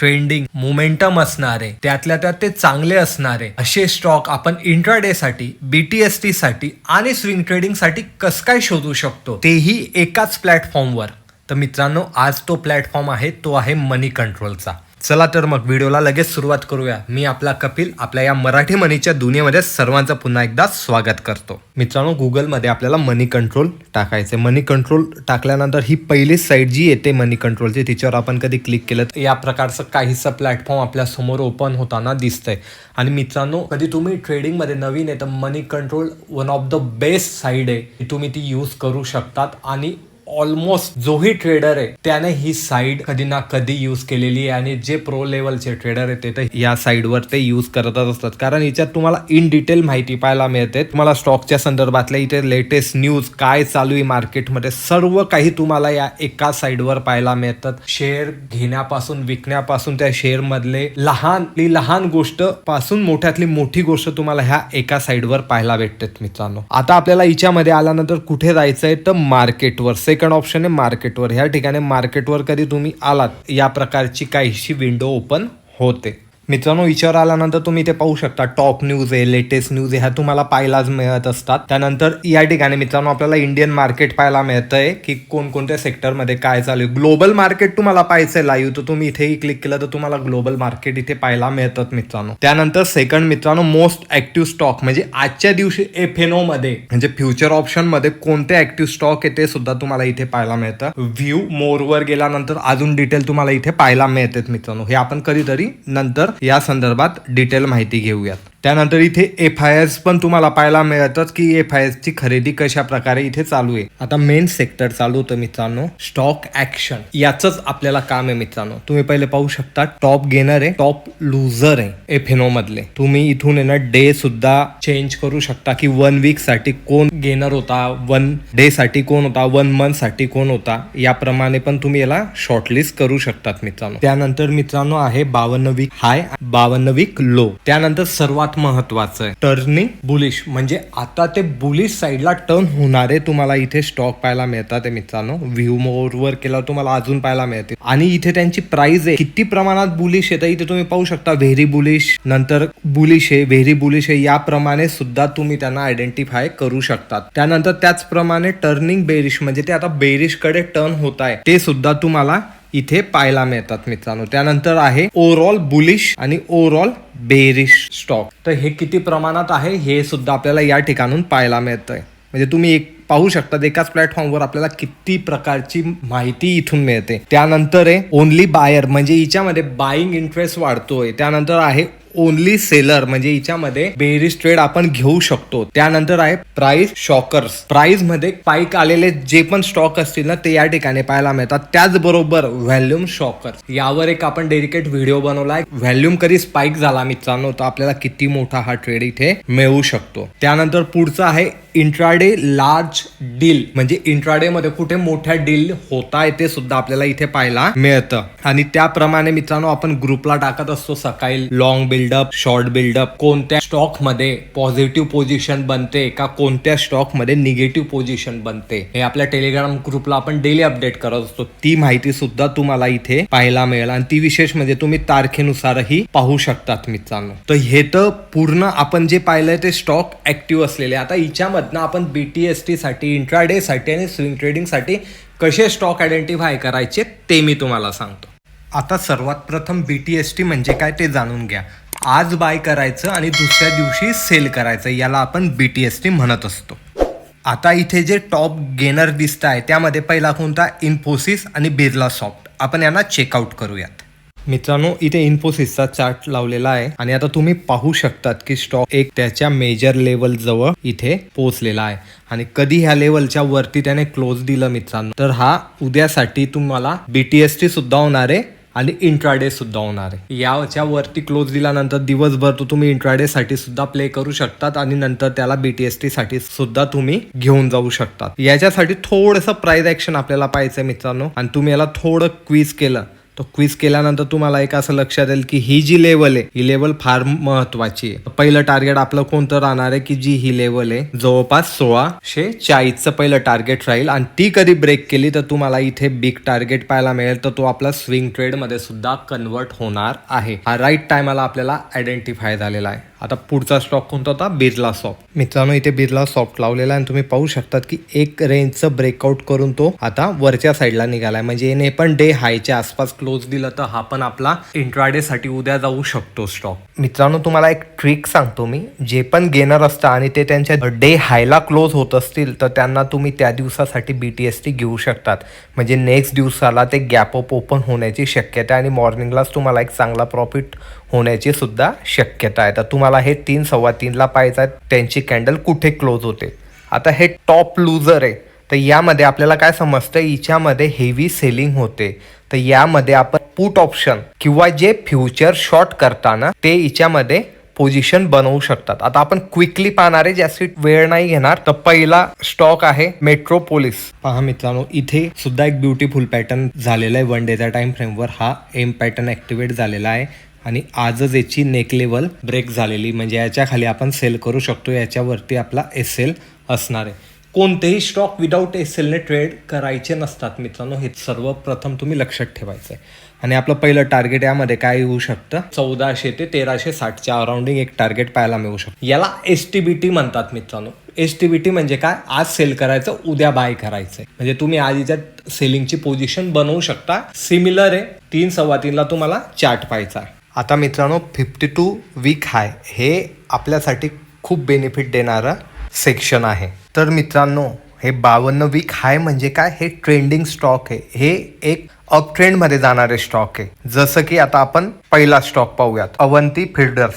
Trending momentum असणारे त्यातल्या त्यात ते चांगले असणारे असे स्टॉक आपण इंट्राडे साठी बीटीएसटी साठी आणि स्विंग ट्रेडिंगसाठी कस काय शोधू शकतो तेही एकाच प्लॅटफॉर्मवर. तर मित्रांनो आज तो प्लॅटफॉर्म आहे तो आहे मनी कंट्रोलचा. चला तर मग व्हिडिओला लगेच सुरुवात करूया. मी आपला कपिल आपल्या या मराठी मनीच्या दुनियेमध्ये सर्वांचं पुन्हा एकदा स्वागत करतो. मित्रांनो गुगलमध्ये आपल्याला मनी कंट्रोल टाकायचे मनी कंट्रोल टाकल्यानंतर ही पहिली साईट जी येते मनी कंट्रोलची तिच्यावर आपण कधी क्लिक केलं तर या प्रकारचं काहीसं प्लॅटफॉर्म आपल्यासमोर ओपन होताना दिसतंय. आणि मित्रांनो कधी तुम्ही ट्रेडिंगमध्ये नवीन आहे तर money control one of the best side आहे तुम्ही ती यूज करू शकतात. आणि ऑलमोस्ट जोही ट्रेडर आहे त्याने ही साईड कधी ना कधी यूज केलेली आहे आणि जे प्रो लेवलचे ट्रेडर आहेत ते तर या साईडवर ते यूज करतच असतात. कारण याच्यात तुम्हाला इन डिटेल माहिती पाहायला मिळते. तुम्हाला स्टॉकच्या संदर्भातल्या इथे लेटेस्ट न्यूज काय चालू आहे मार्केटमध्ये सर्व काही तुम्हाला या एका साईडवर पाहायला मिळतात. शेअर घेण्यापासून विकण्यापासून त्या शेअर मधले लहान लहान गोष्टपासून मोठ्यातली मोठी गोष्ट तुम्हाला ह्या एका साईडवर पाहायला भेटतात मित्रांनो. आता आपल्याला हिच्यामध्ये आल्यानंतर कुठे जायचंय तर मार्केटवर सेकंड ऑप्शन आहे मार्केटवर ह्या ठिकाणी मार्केटवर कधी तुम्ही आलात या प्रकारची काहीशी विंडो ओपन होते. मित्रांनो विचार आल्यानंतर तुम्ही इथे पाहू शकता टॉप न्यूज आहे लेटेस्ट न्यूज आहे ह्या तुम्हाला पाहायलाच मिळत असतात. त्यानंतर या ठिकाणी मित्रांनो आपल्याला इंडियन मार्केट पाहायला मिळतंय की कोणकोणत्या सेक्टरमध्ये काय चालू आहे. ग्लोबल मार्केट तुम्हाला पाहायचंय लाईव्ह तर तुम्ही इथेही क्लिक केलं तर तुम्हाला ग्लोबल मार्केट इथे पाहायला मिळतात मित्रांनो. त्यानंतर सेकंड मित्रांनो मोस्ट ऍक्टिव्ह स्टॉक म्हणजे आजच्या दिवशी एफ एन ओ मध्ये म्हणजे फ्युचर ऑप्शनमध्ये कोणते ऍक्टिव्ह स्टॉक आहे ते सुद्धा तुम्हाला इथे पाहायला मिळतं. व्ह्यू मोरवर गेल्यानंतर अजून डिटेल तुम्हाला इथे पाहायला मिळतात मित्रांनो. हे आपण कधीतरी नंतर या संदर्भात डिटेल माहिती घेऊयात. त्यानंतर इथे एफ आय एस पण तुम्हाला पाहायला मिळतच की एफ आय एस ची खरेदी कशा प्रकारे इथे चालू आहे. आता मेन सेक्टर चालू होतं मित्रांनो स्टॉक ऍक्शन याच आपल्याला काम आहे मित्रांनो. तुम्ही पहिले पाहू शकता टॉप गेनर आहे टॉप लुझर आहे एफ एन ओ मधले. तुम्ही इथून आहे ना डे सुद्धा चेंज करू शकता की वन वीकसाठी कोण गेनर होता वन डे साठी कोण होता वन मंथसाठी कोण होता याप्रमाणे पण तुम्ही याला शॉर्टलिस्ट करू शकतात मित्रांनो. त्यानंतर मित्रांनो आहे बावन्न वीक हाय बावन्न वीक लो त्यानंतर सर्वात महत्वाचं आहे. Turning bullish. म्हणजे आता ते बुलिश साईडला टर्न होणारे तुम्हाला इथे स्टॉक पाहायला मिळतात मित्रांनो. व्ह्यू मोर वर केल्यावर तुम्हाला अजून पाहायला मिळते आणि इथे त्यांची प्राइस आहे. किती प्रमाणात बुलिश आहे तर इथे तुम्ही पाहू शकता. व्हेरी बुलिश नंतर बुलिश आहे. व्हेरी बुलिश आहे. याप्रमाणे सुद्धा तुम्ही त्यांना आयडेंटिफाय करू शकतात. त्यानंतर त्याचप्रमाणे टर्निंग बेरिश म्हणजे ते आता बेरिशकडे टर्न होत आहे. ते सुद्धा तुम्हाला इथे पाहायला मिळतात मित्रांनो. त्यानंतर आहे ओव्हरऑल बुलिश आणि ओव्हरऑल बेरिश स्टॉक तर हे किती प्रमाणात आहे हे सुद्धा आपल्याला या ठिकाणून पाहायला मिळतंय. म्हणजे तुम्ही एक पाहू शकता एकाच प्लॅटफॉर्मवर आपल्याला किती प्रकारची माहिती इथून मिळते. त्यानंतर आहे ओनली बायर म्हणजे हिच्यामध्ये बाईंग इंटरेस्ट वाढतोय. त्यानंतर आहे ओनली सेलर म्हणजे हिच्यामध्ये बेरीज ट्रेड आपण घेऊ शकतो. त्यानंतर आहे प्राइस शॉकर्स प्राइसमध्ये पाईक आलेले जे पण स्टॉक असतील ना ते या ठिकाणी पाहायला मिळतात. त्याचबरोबर व्हॅल्यूम शॉकर यावर एक आपण डेडिकेट व्हिडिओ बनवलाय व्हॅल्यूम कधी स्पाइक झाला मित्रांनो तर आपल्याला किती मोठा हा ट्रेड इथे मिळू शकतो. त्यानंतर पुढचं आहे इंट्राडे लार्ज डील म्हणजे इंट्राडे मध्ये कुठे मोठ्या डील होता येते सुद्धा आपल्याला इथे पाहायला मिळतं. आणि त्याप्रमाणे मित्रांनो आपण ग्रुपला टाकत असतो सकाळी लॉंग बिल्डअप शॉर्ट बिल्डअप कोणत्या स्टॉकमध्ये पॉझिटिव्ह पोझिशन बनते का कोणत्या स्टॉकमध्ये निगेटिव्ह पोझिशन बनते? हे आपल्या टेलिग्राम ग्रुपला आपण डेली अपडेट करत असतो. ती माहिती सुद्धा तुम्हाला इथे पाहायला मिळेल आणि ती विशेष म्हणजे तुम्ही तारखेनुसारही पाहू शकतात मित्रांनो. तर हे तर पूर्ण आपण जे पाहिलंय ते स्टॉक ऍक्टिव्ह असलेले. आता हिच्यामधनं आपण बीटीएसटी साठी इंट्राडे साठी आणि स्विंग ट्रेडिंगसाठी कसे स्टॉक आयडेंटिफाय करायचे ते मी तुम्हाला सांगतो. आता सर्वात प्रथम बी टी एस टी म्हणजे काय ते जाणून घ्या. आज बाय करायचं आणि दुसऱ्या दिवशी सेल करायचं याला आपण बी टी एस टी म्हणत असतो. आता इथे जे टॉप गेनर दिसत आहे त्यामध्ये पहिला कोणता? इन्फोसिस आणि बिर्ला सॉफ्ट आपण यांना चेकआउट करूयात. मित्रांनो इथे इन्फोसिसचा चार्ट लावलेला आहे. आणि आता तुम्ही पाहू शकतात की स्टॉक एक त्याच्या मेजर लेवल जवळ इथे पोहोचलेला आहे. आणि कधी ह्या लेवलच्या वरती त्याने क्लोज दिलं मित्रांनो? तर हा उद्यासाठी तुम्हाला बीटीएसटी सुद्धा होणार आहे. आणि इंट्राडे सुद्धा होणार आहे. याच्या वरती क्लोज दिल्यानंतर दिवसभर तो तुम्ही इंट्राडे साठी सुद्धा प्ले करू शकतात आणि नंतर त्याला बीटीएसटी साठी सुद्धा तुम्ही घेऊन जाऊ शकतात. याच्यासाठी थोडंसं प्राइस ऍक्शन आपल्याला पाहिजे मित्रांनो. आणि तुम्ही याला थोडं क्विज केलं. तो क्विज केल्यानंतर तुम्हाला एक असं लक्षात येईल की ही जी लेवल आहे ही लेवल फार महत्वाची आहे. पहिलं टार्गेट आपलं कोणतं राहणार आहे की जी ही लेवल आहे? जवळपास सोळाशे चाळीसचं पहिलं टार्गेट राहील आणि ती कधी ब्रेक केली तर तुम्हाला इथे बिग टार्गेट पाहायला मिळेल. तर तो आपला स्विंग ट्रेडमध्ये सुद्धा कन्वर्ट होणार आहे. हा राईट टायमाला आपल्याला आयडेंटिफाय झालेला आहे. आता पुढचा स्टॉक कोणता होता? बिर्ला सॉफ्ट मित्रांनो इथे बिर्ला सॉफ्ट लावलेला आहे आणि तुम्ही पाहू शकतात की एक रेंजचं ब्रेकआउट करून तो आता वरच्या साईडला निघालाय म्हणजे येणे पण डे हायच्या आसपास क्लोज दिलं तर हा पण आपला इंट्राडे साठी उद्या जाऊ शकतो स्टॉक मित्रांनो तुम्हाला एक ट्रिक सांगतो मी. जे पण गेनर असतं आणि ते त्यांच्या डे हायला क्लोज होत असतील तर त्यांना तुम्ही त्या दिवसासाठी बी टी एस टी घेऊ शकतात. म्हणजे नेक्स्ट दिवसाला ते गॅप अप ओपन होण्याची शक्यता आणि मॉर्निंगलाच तुम्हाला एक चांगला प्रॉफिट होण्याची सुद्धा शक्यता आहे. तर तुम्हाला हे तीन सव्वा तीनला पाहायचं आहे. त्यांची कॅन्डल कुठे क्लोज होते? आता हे टॉप लूजर आहे. तर यामध्ये आपल्याला काय समजतं? हिच्यामध्ये हेवी सेलिंग होते. तर यामध्ये आपण पुट ऑप्शन किंवा जे फ्युचर शॉर्ट करताना ते हिच्यामध्ये पोझिशन बनवू शकतात. आता आपण क्विकली पाहणार आहे जास्ती वेळ नाही घेणार तर पहिला स्टॉक आहे मेट्रोपोलिस पहा मित्रांनो इथे सुद्धा एक ब्युटिफुल पॅटर्न झालेला आहे. वन डेचा टाइम फ्रेमवर हा एम पॅटर्न ऍक्टिवेट झालेला आहे. आणि आजच याची नेक लेवल ब्रेक झालेली. म्हणजे याच्या खाली आपण सेल करू शकतो. याच्यावरती आपला एस एल असणार आहे. कोणतेही स्टॉक विदाऊट एस एलने ट्रेड करायचे नसतात मित्रांनो. हे सर्वप्रथम तुम्ही लक्षात ठेवायचं आहे आणि आपलं पहिलं टार्गेट यामध्ये काय येऊ शकतं? चौदाशे ते तेराशे साठच्या अराउंडिंग एक टार्गेट पाहायला मिळू शकतं. याला एस टी बी टी म्हणतात मित्रांनो. एस टी बी टी म्हणजे काय? आज सेल करायचं उद्या बाय करायचं म्हणजे तुम्ही आधीच्या सेलिंगची पोझिशन बनवू शकता. सिमिलर आहे. तीन सव्वा तीनला तुम्हाला चार्ट पाहायचा आहे. आता मित्रांनो फिफ्टी टू वीक हाय हे आपल्यासाठी खूप बेनिफिट देणारं सेक्शन आहे. तर मित्रांनो हे बावन्न वीक हाय म्हणजे काय? हे ट्रेंडिंग स्टॉक आहे. हे एक अप ट्रेंडमध्ये जाणारे स्टॉक आहे. जसं की आता आपण पहिला स्टॉक पाहूयात अवंती फिल्डर्स.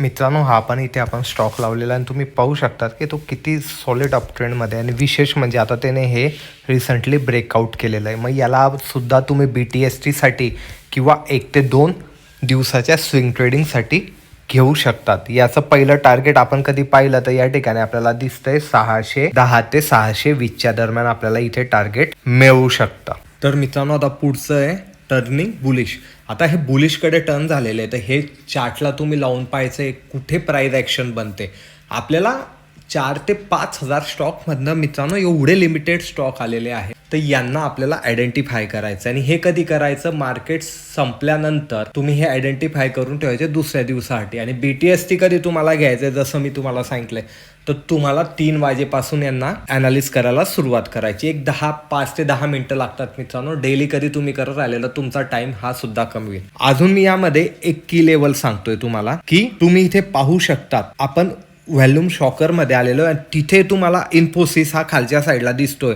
मित्रांनो हा पण इथे आपण स्टॉक लावलेला आणि तुम्ही पाहू शकतात की तो किती सॉलिड अप ट्रेंडमध्ये आहे. आणि विशेष म्हणजे आता त्याने हे रिसेंटली ब्रेकआउट केलेलं आहे. मग याला सुद्धा तुम्ही बी टी एस टीसाठी किंवा एक ते दोन दिवसाच्या स्विंग ट्रेडिंगसाठी घेऊ शकतात. याचं पहिलं टार्गेट आपण कधी पाहिलं तर या ठिकाणी आपल्याला दिसतंय सहाशे दहा ते सहाशे वीसच्या दरम्यान आपल्याला इथे टार्गेट मिळू शकतं. तर मित्रांनो आता पुढचं आहे टर्निंग बुलिश आता हे बुलिशकडे टर्न झालेले आहे तर हे चार्टला तुम्ही लावून पाहायचं कुठे प्राईज ॲक्शन बनते. आपल्याला चार ते पाच हजार स्टॉकमधनं मित्रांनो एवढे लिमिटेड स्टॉक आलेले आहेत. तर यांना आपल्याला आयडेंटिफाय करायचं आणि हे कधी करायचं? मार्केट संपल्यानंतर तुम्ही हे आयडेंटिफाय करून ठेवायचे दुसऱ्या दिवसासाठी. आणि बी टी एस टी कधी तुम्हाला घ्यायचं आहे? जसं मी तुम्हाला सांगितलंय. तर तुम्हाला तीन वाजेपासून यांना अनालिस करायला सुरुवात करायची. एक दहा पाच ते दहा मिनिटं लागतात मित्रांनो. डेली कधी तुम्ही करत राहिलेलं तुमचा टाइम हा सुद्धा कमी होईल. अजून मी यामध्ये एक की लेवल सांगतोय तुम्हाला की तुम्ही इथे पाहू शकतात आपण व्हॅल्यूम शॉकरमध्ये आलेलो आहे. आणि तिथे तुम्हाला इन्फोसिस हा खालच्या साईडला दिसतोय.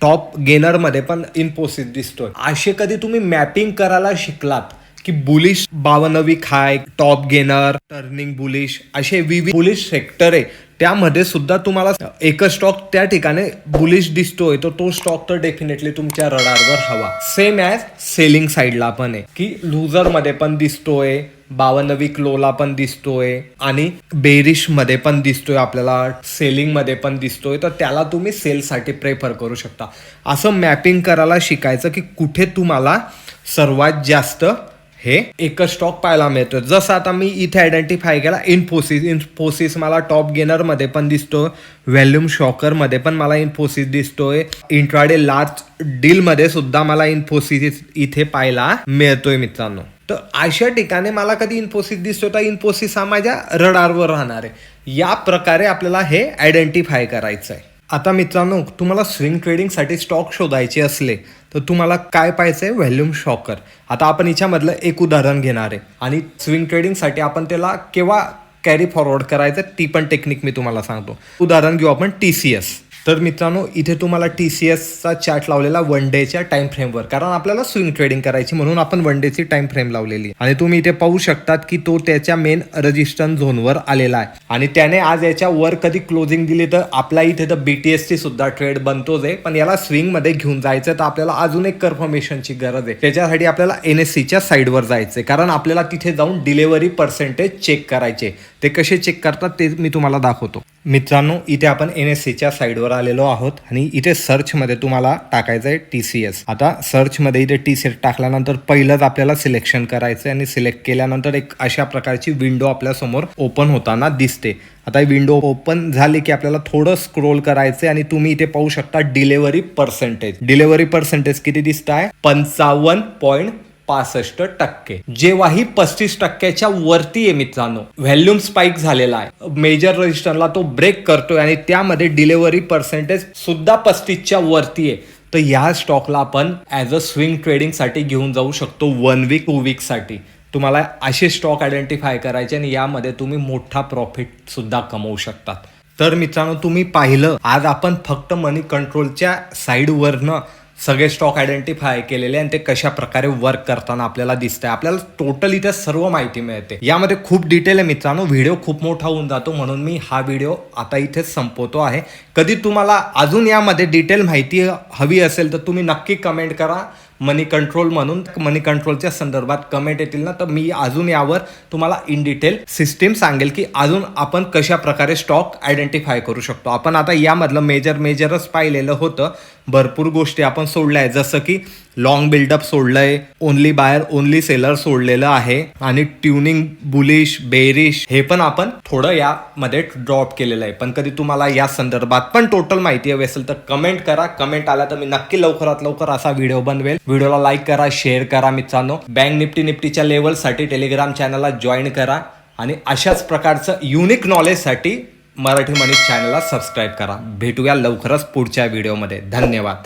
टॉप गेनरमध्ये पण इन्फोसिस दिसतोय. असे कधी तुम्ही मॅपिंग करायला शिकलात की बुलिश बावनवी खाय टॉप गेनर टर्निंग बुलिश असे विविध बुलिश सेक्टर आहे त्यामध्ये सुद्धा तुम्हाला एकच स्टॉक त्या ठिकाणी बुलिश दिसतोय तर तो स्टॉक तर डेफिनेटली तुमच्या रडारवर हवा. सेम ॲज सेलिंग साईडला पण आहे की लुझरमध्ये पण दिसतोय बावन्नवी क्लोला पण दिसतोय आणि बेरिशमध्ये पण दिसतोय आपल्याला सेलिंगमध्ये पण दिसतोय तर त्याला तुम्ही सेलसाठी प्रेफर करू शकता. असं मॅपिंग करायला शिकायचं की कुठे तुम्हाला सर्वात जास्त हे एकच स्टॉक पाहायला मिळतो जसं आता मी इथे आयडेंटिफाय केला इन्फोसिस इन्फोसिस मला टॉप गेनरमध्ये पण दिसतोय व्हॅल्यूम शॉकरमध्ये पण मला इन्फोसिस दिसतोय इंट्राडे लार्ज डीलमध्ये सुद्धा मला इन्फोसिस इथे पाहायला मिळतोय मित्रांनो. तर अशा ठिकाणी मला कधी इन्फोसिस दिसतो तर इन्फोसिस हा माझ्या रडारवर राहणार आहे. या प्रकारे आपल्याला हे आयडेंटिफाय करायचं आहे आता मित्रांनो तुम्हाला स्विंग ट्रेडिंगसाठी स्टॉक शोधायचे असले तर तुम्हाला काय पाहिजे व्हॅल्यूम शॉकर आता आपण हिच्यामधलं एक उदाहरण घेणार आहे. आणि स्विंग ट्रेडिंगसाठी आपण त्याला केव्हा कॅरी फॉरवर्ड करायचं ती पण टेक्निक मी तुम्हाला सांगतो. उदाहरण घेऊ आपण टी सी एस तर मित्रांनो इथे तुम्हाला टी सी एसचा चार्ट लावलेला वन डेच्या टाइम फ्रेमवर कारण आपल्याला स्विंग ट्रेडिंग करायची म्हणून आपण वन डेची टाइम फ्रेम लावलेली. आणि तुम्ही इथे पाहू शकतात की तो त्याच्या मेन रजिस्टन्स झोनवर आलेला आहे. आणि त्याने आज याच्या वर कधी क्लोजिंग दिली तर आपल्या इथे तर बीटीएसची सुद्धा ट्रेड बनतोच आहे. पण याला स्विंगमध्ये घेऊन जायचं तर आपल्याला अजून एक कन्फर्मेशनची गरज आहे. त्याच्यासाठी आपल्याला एन एस सीच्या साईडवर जायचंय. कारण आपल्याला तिथे जाऊन डिलेव्हरी पर्सेंटेज चेक करायचे ते कसे चेक करतात ते मी तुम्हाला दाखवतो. मित्रांनो इथे आपण एन एस सीच्या साईडवर आलेलो आहोत आणि इथे सर्चमध्ये तुम्हाला टाकायचं आहे टी सी एस आता सर्चमध्ये इथे टी सी एस टाकल्यानंतर पहिलंच आपल्याला सिलेक्शन करायचं आहे आणि सिलेक्ट केल्यानंतर एक अशा प्रकारची विंडो आपल्यासमोर ओपन होताना दिसते. आता ही विंडो ओपन झाली की आपल्याला थोडं स्क्रोल करायचं आणि तुम्ही इथे पाहू शकता डिलेव्हरी पर्सेंटेज डिलेव्हरी पर्सेंटेज किती दिसत आहे पंचावन्न पॉईंट पासष्ट टक्के. जेव्हाही पस्तीस टक्क्याच्या वरती आहे मित्रांनो व्हॅल्यूम स्पाइक झालेला आहे. मेजर रजिस्टरला तो ब्रेक करतोय आणि त्यामध्ये डिलेव्हरी पर्सेंटेज सुद्धा पस्तीसच्या वरती आहे. तर ह्या स्टॉकला आपण ॲज अ स्विंग ट्रेडिंगसाठी घेऊन जाऊ शकतो वन वीक टू वीकसाठी तुम्हाला असे स्टॉक आयडेंटिफाय करायचे आणि यामध्ये तुम्ही मोठा प्रॉफिट सुद्धा कमवू शकतात. तर मित्रांनो तुम्ही पाहिलं आज आपण फक्त मनी कंट्रोलच्या साईडवरनं सगळे स्टॉक आयडेंटिफाय केलेले आणि ते कशा प्रकारे वर्क करताना आपल्याला दिसतंय. आपल्याला टोटल इथे सर्व माहिती मिळते. यामध्ये खूप डिटेल आहे मित्रांनो. व्हिडिओ खूप मोठा होऊन जातो. म्हणून मी हा व्हिडिओ आता इथेच संपवतो आहे. कधी तुम्हाला अजून यामध्ये डिटेल माहिती हवी असेल तर तुम्ही नक्की कमेंट करा. मनी कंट्रोल म्हणून मनी कंट्रोलच्या संदर्भात कमेंट येतील ना. तर मी अजून यावर तुम्हाला इन डिटेल सिस्टीम सांगेल की अजून आपण कशा प्रकारे स्टॉक आयडेंटिफाय करू शकतो. आपण आता यामधलं मेजर मेजरच पाहिलेलं होतं. भरपूर गोष्टी आपण सोडल्या आहेत. जसं की लॉंग बिल्डअप सोडलंय ओनली बायर ओनली सेलर सोडलेलं आहे. आणि ट्युनिंग बुलिश बेरिश हे पण आपण थोडं यामध्ये ड्रॉप केलेलं आहे. पण कधी तुम्हाला या संदर्भात पण टोटल माहिती हवी असेल तर कमेंट करा. कमेंट आला तर मी नक्की लवकरात लवकर असा व्हिडिओ बनवेल. व्हिडिओला लाईक करा शेअर करा मित्रांनो. बँक निफ्टी निफ्टीच्या लेवलसाठी टेलिग्राम चॅनलला जॉईन करा. आणि अशाच प्रकारचं युनिक नॉलेजसाठी मराठी मनी चॅनलला सबस्क्राईब करा. भेटूया लवकरच पुढच्या व्हिडिओमध्ये धन्यवाद.